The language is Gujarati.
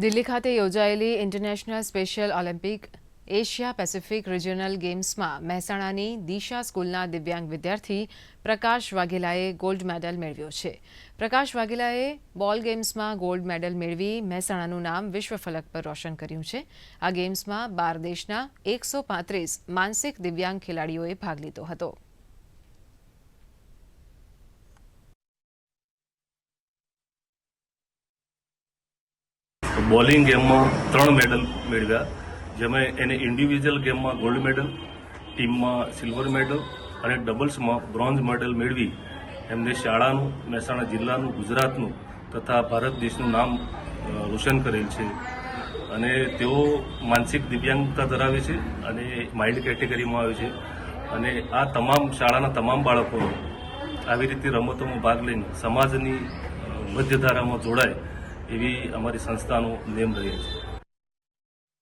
દિલ્હી ખાતે યોજાયેલી international special Olympic Asia Pacific regional ગેમ્સમાં મહેસાણાની દિશા સ્કૂલના દિવ્યાંગ વિદ્યાર્થી પ્રકાશ વાઘેલાએ ગોલ્ડ મેડલ મેળવ્યો છે. પ્રકાશ વાઘેલાએ બોલ ગેમ્સમાં ગોલ્ડ મેડલ મેળવી મહેસાણાનું નામ વિશ્વ ફલક પર રોશન કર્યું છે. આ ગેમ્સમાં બાર દેશના એકસો પાંત્રીસ માનસિક દિવ્યાંગ ખેલાડીઓએ ભાગ લીધો હતો. બોલિંગ ગેમમાં ત્રણ મેડલ મેળવ્યા. જેમાં એને ઇન્ડિવિજ્યુઅલ ગેમમાં ગોલ્ડ મેડલ ટીમમાં સિલ્વર મેડલ અને ડબલ્સમાં બ્રોન્ઝ મેડલ મેળવી. એમને શાળાનું, મહેસાણા જિલ્લાનું, ગુજરાતનું તથા ભારત દેશનું નામ રોશન કરેલ છે. અને તેઓ માનસિક દિવ્યાંગતા ધરાવે છે અને માઇલ્ડ કેટેગરીમાં આવે છે. અને આ તમામ શાળાના તમામ બાળકો આવી રીતે રમતોમાં ભાગ લઈને સમાજની મધ્યધારામાં જોડાય એવી અમારી સંસ્થાનો નેમ રહે છે.